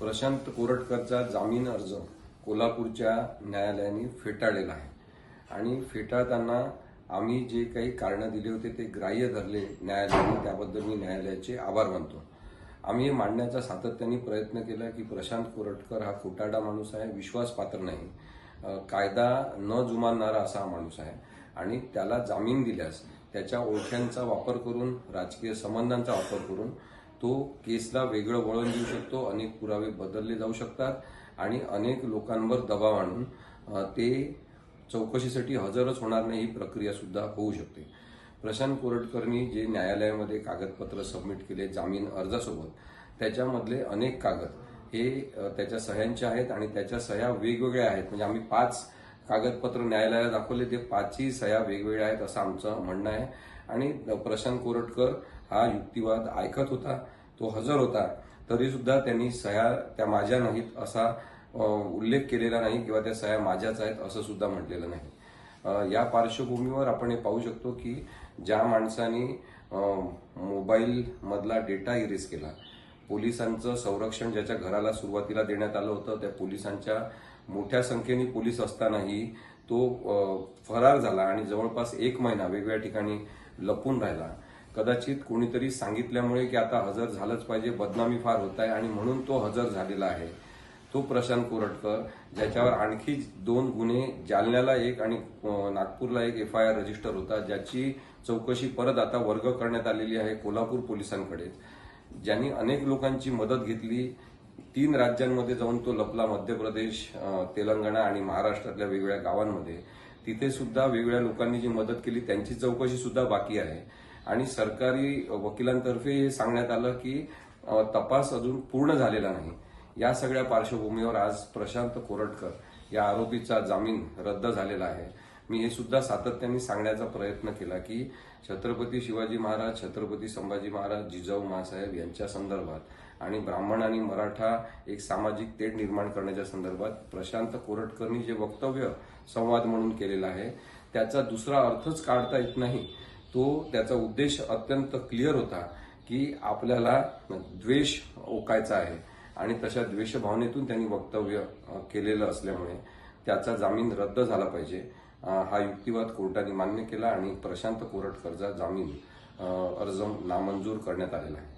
प्रशांत कोरटकरचा जामीन अर्ज कोल्हापूरच्या न्यायालयाने फेटाळलेला आहे. आणि फेटाळताना आम्ही जे काही कारणं दिली होते ते ग्राह्य धरले न्यायालयाने त्याबद्दल मी न्यायालयाचे आभार मानतो. आम्ही हे मांडण्याचा सातत्याने प्रयत्न केला की प्रशांत कोरटकर हा खोटाडा माणूस आहे विश्वासपात्र नाही. कायदा न जुमानणारा असा हा माणूस आहे. आणि त्याला जामीन दिल्यास त्याच्या ओळख्यांचा वापर करून राजकीय संबंधांचा वापर करून तो केसला वेगळं वळण देऊ शकतो अनेक पुरावे बदलले जाऊ शकतात आणि अनेक लोकांवर दबाव आणून ते चौकशीसाठी हजरच होणार नाही ही प्रक्रिया सुद्धा होऊ शकते. प्रशांत कोरटकरनी जे न्यायालयामध्ये कागदपत्र सबमिट केले जामीन अर्जासोबत त्याच्यामधले अनेक कागद हे त्याच्या सह्यांचे आहेत आणि त्याच्या सह्या वेगवेगळ्या आहेत. म्हणजे आम्ही पाच कागदपत्र न्यायालयाला दाखवले ते पाचही सह्या वेगवेगळ्या आहेत असं आमचं म्हणणं आहे. आणि प्रशांत कोरटकर हा युक्तिवाद ऐकत होता तो हजर होता. तरी सुद्धा त्यांनी सह्या त्या माझ्या नाहीत असा उल्लेख केलेला नाही किंवा त्या सह्या माझ्याच आहेत असं सुद्धा म्हटलेलं नाही. या पार्श्वभूमीवर आपण हे पाहू शकतो की ज्या माणसाने मोबाईलमधला मोबाईल मधला डेटा इरेज केला पोलिसांचं संरक्षण ज्याच्या घराला सुरुवातीला देण्यात आलं होतं त्या पोलिसांच्या मोठ्या संख्येने पोलीस असतानाही तो फरार झाला आणि जवळपास एक महिना वेगवेगळ्या ठिकाणी लपून राहिला. कदाचित कोणीतरी सांगितल्यामुळे की आता हजर झालंच पाहिजे बदनामी फार होत आहे आणि म्हणून तो हजर झालेला आहे. तो प्रशांत कोरटकर ज्याच्यावर आणखी दोन गुन्हे जालन्याला एक आणि नागपूरला एक एफ आय आर रजिस्टर होता ज्याची चौकशी परत आता वर्ग करण्यात आलेली आहे कोल्हापूर पोलिसांकडे. ज्यांनी अनेक लोकांची मदत घेतली तीन राज्यांमध्ये जाऊन तो लपला मध्य प्रदेश तेलंगणा आणि महाराष्ट्रातल्या वेगवेगळ्या गावांमध्ये. तिथे सुद्धा वेगवेगळ्या लोकांनी जी मदत केली त्यांची चौकशी सुद्धा बाकी आहे. आणि सरकारी वकिलांतर्फे हे सांगण्यात आलं की तपास अजून पूर्ण झालेला नाही. या सगळ्या पार्श्वभूमीवर आज प्रशांत कोरटकर या आरोपीचा जामीन रद्द झालेला आहे. मी हे सुद्धा सातत्याने सांगण्याचा प्रयत्न केला की छत्रपती शिवाजी महाराज छत्रपती संभाजी महाराज जिजाऊ मासाहेब यांच्या संदर्भात आणि ब्राह्मण आणि मराठा एक सामाजिक तेढ निर्माण करण्याच्या संदर्भात प्रशांत कोरटकरनी जे वक्तव्य संवाद म्हणून केलेलं आहे त्याचा दुसरा अर्थच काढता येत नाही. तो त्याचा उद्देश अत्यंत क्लिअर होता की आपल्याला द्वेष ओकायचा आहे. आणि तशा द्वेषभावनेतून त्यांनी वक्तव्य केलेलं असल्यामुळे त्याचा जामीन रद्द झाला पाहिजे. हा युक्तिवाद कोर्टाने मान्य केला आणि प्रशांत कोरटकरचा जामीन अर्ज नामंजूर करण्यात आलेला आहे.